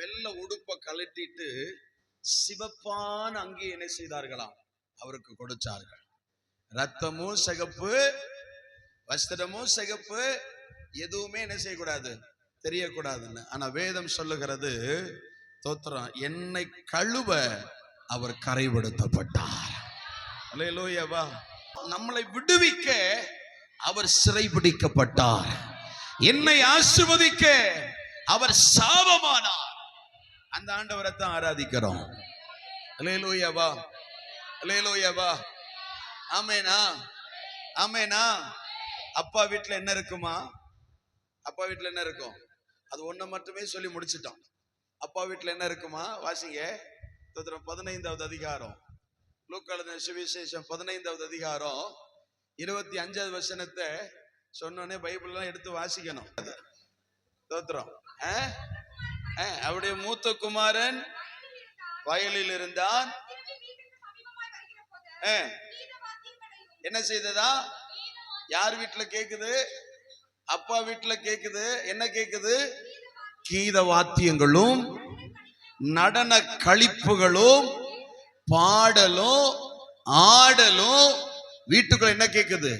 வெள்ளை உடுப்பை கழட்டிட்டு சிவப்பான அங்கே என்ன செய்தார்களாம்? அவருக்கு கொடுத்தார்கள். ரத்தமும் சிகப்பு வஸ்திரமும் சிகப்பு எதுவுமே என்ன செய்யக்கூடாது? தெரியக்கூடாதுன்னு. ஆனா வேதம் சொல்லுகிறது தோத்திரம் என்னை கழுவ அவர் கரைபடுத்தப்பட்டார் அல்லேலூயாவா நம்மளை விடுவிக்க அவர் சிறைபிடிக்கப்பட்டார். என்னை ஆசிர்வதிக்க அவர் சாபமானார். அந்த ஆண்டவரை தான் ஆராதிக்கிறோம். அல்லேலூயாவா அல்லேலூயாவா ஆமேனா. ஆமேனா. அப்பா வீட்டில் என்ன இருக்குமா? அப்பா வீட்டில் என்ன இருக்கும்? அது ஒன்றை மட்டுமே சொல்லி முடிச்சிட்டோம். அப்பா வீட்டில் என்ன இருக்குமா? வாசிங்க. தோத்திரம் பதினைந்தாவது அதிகாரம். லூக்காளத சுவிசேஷம் பதினைந்தாவது அதிகாரம். இருபத்தி அஞ்சாவது வசனத்தை சொன்னோடனே பைபிள்லாம் எடுத்து வாசிக்கணும். தோத்திரம் ஆ? ஆ, அவருடைய மூத்த குமாரன் வயலில் இருந்தான். என்ன செய்ததா? யார் வீட்டுல கேக்குது? அப்பா வீட்டுல கேக்குது. என்ன கேக்குது? கீத வாத்தியங்களும் நடன கழிப்புகளும் பாடலும் ஆடலும் வீட்டுக்குள்ள என்ன கேக்குது?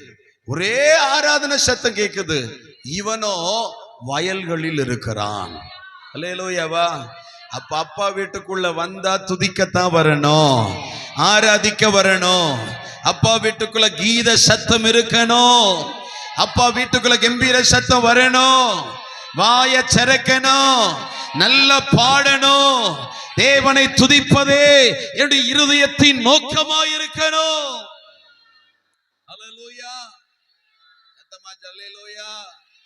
ஒரே ஆராதனை சத்தம் கேக்குது. இவனோ வயல்களில் இருக்கிறான். அல்லேலூயாவா அப்ப அப்பா வீட்டுக்குள்ள வந்தா துதிக்கத்தான் வரணும். ஆராதிக்க வரணும். அப்பா வீட்டுக்குள்ள கீத சத்தம் இருக்கணும். அப்பா வீட்டுக்குள்ள கம்பீர சத்தம் வரணும். வாய சரக்கணும் நல்ல பாடணும். தேவனை துதிப்பதே என்னுடைய இருதயத்தின் நோக்கமாயிருக்கணும். அல்லேலூயா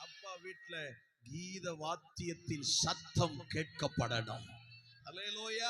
அப்பா வீட்டுல கீத வாத்தியத்தின் சத்தம் கேட்கப்படணும். அலையலோய